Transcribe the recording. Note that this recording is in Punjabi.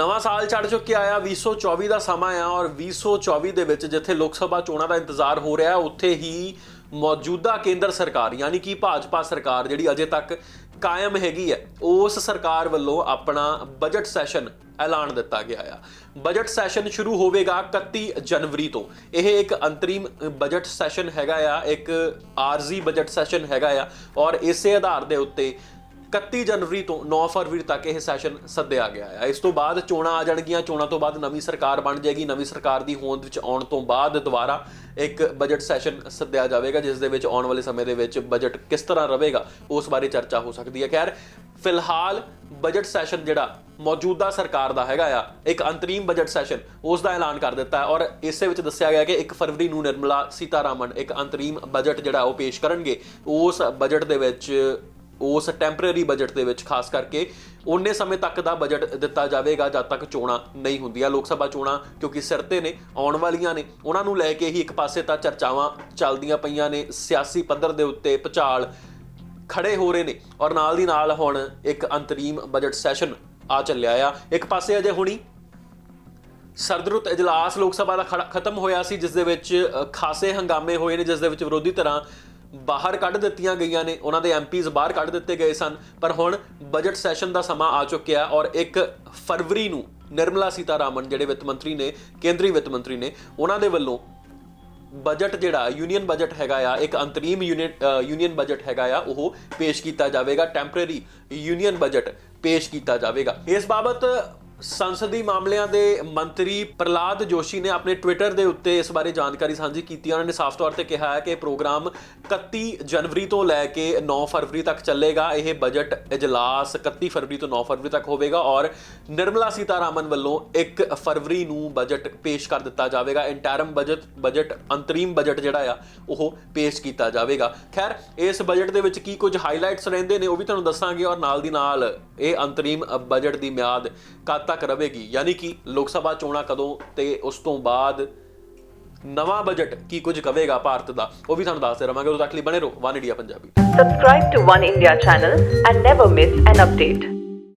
ਨਵਾਂ ਸਾਲ ਚੜ ਚੁੱਕਿਆ ਆ 2024 ਦਾ ਸਮਾਂ ਆ ਔਰ 2024 ਦੇ ਵਿੱਚ ਜਿੱਥੇ ਲੋਕ ਸਭਾ ਚੋਣਾਂ ਦਾ ਇੰਤਜ਼ਾਰ ਹੋ ਰਿਹਾ, ਉੱਥੇ ਹੀ ਮੌਜੂਦਾ ਕੇਂਦਰ ਸਰਕਾਰ, ਯਾਨੀ ਕਿ ਭਾਜਪਾ ਸਰਕਾਰ ਜਿਹੜੀ ਅਜੇ ਤੱਕ ਕਾਇਮ ਹੈਗੀ ਹੈ, ਉਸ ਸਰਕਾਰ ਵੱਲੋਂ ਆਪਣਾ ਬਜਟ ਸੈਸ਼ਨ ਐਲਾਨ ਦਿੱਤਾ ਗਿਆ ਆ। ਬਜਟ ਸੈਸ਼ਨ ਸ਼ੁਰੂ ਹੋਵੇਗਾ 31 ਜਨਵਰੀ ਤੋਂ। ਇਹ ਇੱਕ ਅੰਤਰੀਮ ਬਜਟ ਸੈਸ਼ਨ ਹੈਗਾ ਆ, ਇੱਕ ਆਰਜ਼ੀ ਬਜਟ ਸੈਸ਼ਨ ਹੈਗਾ ਆ ਔਰ ਇਸੇ ਆਧਾਰ ਦੇ ਉੱਤੇ 31 ਜਨਵਰੀ ਤੋਂ 9 ਫਰਵਰੀ ਤੱਕ ਇਹ ਸੈਸ਼ਨ ਸੱਦਿਆ ਗਿਆ ਹੈ ਇਸ ਤੋਂ ਬਾਅਦ ਚੋਣਾਂ ਆ ਜਾਣਗੀਆਂ। ਚੋਣਾਂ ਤੋਂ ਬਾਅਦ ਨਵੀਂ ਸਰਕਾਰ ਬਣ ਜਾਏਗੀ। ਨਵੀਂ ਸਰਕਾਰ ਦੀ ਹੋਂਦ ਵਿੱਚ ਆਉਣ ਤੋਂ ਬਾਅਦ ਦੁਬਾਰਾ ਇੱਕ ਬਜਟ ਸੈਸ਼ਨ ਸੱਦਿਆ ਜਾਵੇਗਾ, ਜਿਸ ਦੇ ਵਿੱਚ ਆਉਣ ਵਾਲੇ ਸਮੇਂ ਦੇ ਵਿੱਚ ਬਜਟ ਕਿਸ ਤਰ੍ਹਾਂ ਰਹੇਗਾ, ਉਸ ਬਾਰੇ ਚਰਚਾ ਹੋ ਸਕਦੀ ਹੈ। ਖੈਰ, ਫਿਲਹਾਲ ਬਜਟ ਸੈਸ਼ਨ ਜਿਹੜਾ ਮੌਜੂਦਾ ਸਰਕਾਰ ਦਾ ਹੈਗਾ ਆ, ਇੱਕ ਅੰਤਰੀਮ ਬਜਟ ਸੈਸ਼ਨ ਉਸ ਦਾ ਐਲਾਨ ਕਰ ਦਿੱਤਾ ਔਰ ਇਸੇ ਵਿੱਚ ਦੱਸਿਆ ਗਿਆ ਕਿ 1 ਫਰਵਰੀ ਨੂੰ ਨਿਰਮਲਾ ਸੀਤਾਰਾਮਨ ਇੱਕ ਅੰਤਰੀਮ ਬਜਟ ਜਿਹੜਾ ਉਹ ਪੇਸ਼ ਕਰਨਗੇ। ਉਸ ਬਜਟ ਦੇ ਵਿੱਚ ਉਸ ਟੈਂਪਰੇਰੀ ਬਜਟ ਦੇ ਵਿੱਚ, ਖਾਸ ਕਰਕੇ ਉਹਨੇ ਸਮੇਂ ਤੱਕ ਦਾ ਬਜਟ ਦਿੱਤਾ ਜਾਵੇਗਾ ਜਦ ਤੱਕ ਚੋਣਾਂ ਨਹੀਂ ਹੁੰਦੀਆਂ। ਲੋਕ ਸਭਾ ਚੋਣਾਂ, ਕਿਉਂਕਿ ਸਿਰ ਤੇ ਨੇ, ਆਉਣ ਵਾਲੀਆਂ ਨੇ, ਉਹਨਾਂ ਨੂੰ ਲੈ ਕੇ ਹੀ ਇੱਕ ਪਾਸੇ ਤਾਂ ਚਰਚਾਵਾਂ ਚੱਲਦੀਆਂ ਪਈਆਂ ਨੇ। ਸਿਆਸੀ ਪੱਧਰ ਦੇ ਉੱਤੇ ਭੁਚਾਲ ਖੜੇ ਹੋ ਰਹੇ ਨੇ ਔਰ ਨਾਲ ਦੀ ਨਾਲ ਹੁਣ ਇੱਕ ਅੰਤਰੀਮ ਬਜਟ ਸੈਸ਼ਨ ਆ ਚੱਲਿਆ ਆ। ਇੱਕ ਪਾਸੇ ਅਜੇ ਹੁਣੀ ਸਰਦਰੁੱਤ ਇਜਲਾਸ ਲੋਕ ਸਭਾ ਦਾ ਖੜਾ- ਖਤਮ ਹੋਇਆ ਸੀ, ਜਿਸ ਦੇ ਵਿੱਚ ਖਾਸੇ ਹੰਗਾਮੇ ਹੋਏ ਨੇ, ਜਿਸ ਦੇ ਵਿੱਚ ਵਿਰੋਧੀ ਧਿਰਾਂ ਬਾਹਰ ਕੱਢ ਦਿੱਤੀਆਂ ਗਈਆਂ ਨੇ, ਉਹਨਾਂ ਦੇ ਐਮਪੀਜ਼ ਬਾਹਰ ਕੱਢ ਦਿੱਤੇ ਗਏ ਸਨ, ਪਰ ਹੁਣ ਬਜਟ ਸੈਸ਼ਨ ਦਾ ਸਮਾਂ ਆ ਚੁੱਕਿਆ ਔਰ 1 ਫਰਵਰੀ ਨੂੰ ਨਿਰਮਲਾ ਸੀਤਾਰਾਮਨ ਜਿਹੜੇ ਵਿੱਤ ਮੰਤਰੀ ਨੇ, ਕੇਂਦਰੀ ਵਿੱਤ ਮੰਤਰੀ ਨੇ, ਉਹਨਾਂ ਦੇ ਵੱਲੋਂ ਬਜਟ ਜਿਹੜਾ ਯੂਨੀਅਨ ਬਜਟ ਹੈਗਾ ਆ, ਇੱਕ ਅੰਤਰੀਮ ਯੂਨੀਅਨ ਯੂਨੀਅਨ ਬਜਟ ਹੈਗਾ ਆ, ਉਹ ਪੇਸ਼ ਕੀਤਾ ਜਾਵੇਗਾ ਟੈਂਪਰੇਰੀ ਯੂਨੀਅਨ ਬਜਟ ਪੇਸ਼ ਕੀਤਾ ਜਾਵੇਗਾ। ਇਸ ਬਾਬਤ ਸੰਸਦੀ ਮਾਮਲਿਆਂ ਦੇ ਮੰਤਰੀ ਪ੍ਰਲਾਦ ਜੋਸ਼ੀ ਨੇ ਆਪਣੇ ਟਵਿੱਟਰ ਦੇ ਉੱਤੇ ਇਸ ਬਾਰੇ ਜਾਣਕਾਰੀ ਸਾਂਝੀ ਕੀਤੀ ਉਹਨਾਂ ਨੇ ਸਾਫ਼ ਤੌਰ ਤੇ ਕਿਹਾ ਹੈ ਕਿ ਇਹ ਪ੍ਰੋਗਰਾਮ 31 ਜਨਵਰੀ ਤੋਂ ਲੈ ਕੇ 9 ਫਰਵਰੀ ਤੱਕ ਚੱਲੇਗਾ। ਇਹ ਬਜਟ ਇਜਲਾਸ 31 ਫਰਵਰੀ ਤੋਂ 9 ਫਰਵਰੀ ਤੱਕ ਹੋਵੇਗਾ ਔਰ ਨਿਰਮਲਾ ਸੀਤਾਰਾਮਨ ਵੱਲੋਂ 1 ਫਰਵਰੀ ਨੂੰ ਬਜਟ ਪੇਸ਼ ਕਰ ਦਿੱਤਾ ਜਾਵੇਗਾ। ਇੰਟਰਮ ਬਜਟ ਬਜਟ ਅੰਤਰੀਮ ਬਜਟ ਜਿਹੜਾ ਆ, ਉਹ ਪੇਸ਼ ਕੀਤਾ ਜਾਵੇਗਾ। ਖੈਰ, ਇਸ ਬਜਟ ਦੇ ਵਿੱਚ ਕੀ ਕੁਝ ਹਾਈਲਾਈਟਸ ਰਹਿੰਦੇ ਨੇ ਉਹ ਵੀ ਤੁਹਾਨੂੰ ਦੱਸਾਂਗੇ ਔਰ ਨਾਲ ਦੀ ਨਾਲ ਇਹ ਅੰਤਰੀਮ ਬਜਟ ਦੀ ਮਿਆਦ ਕਦ ਤੱਕ ਰਹੇਗੀ। ਯਾਨੀ ਕਿ ਲੋਕ ਸਭਾ ਚੋਣਾਂ ਕਦੋਂ ਤੇ ਉਸ ਤੋਂ ਬਾਅਦ ਨਵਾਂ ਬਜਟ ਕੀ ਕੁਝ ਕਵੇਗਾ ਭਾਰਤ ਦਾ, ਉਹ ਵੀ ਤੁਹਾਨੂੰ ਦੱਸਦੇ ਰਵਾਂਗੇ। ਉਦੋਂ ਤੱਕ ਲਈ ਬਣੇ ਰਹੋ। One India Punjabi. Subscribe to One India channel and never miss an update.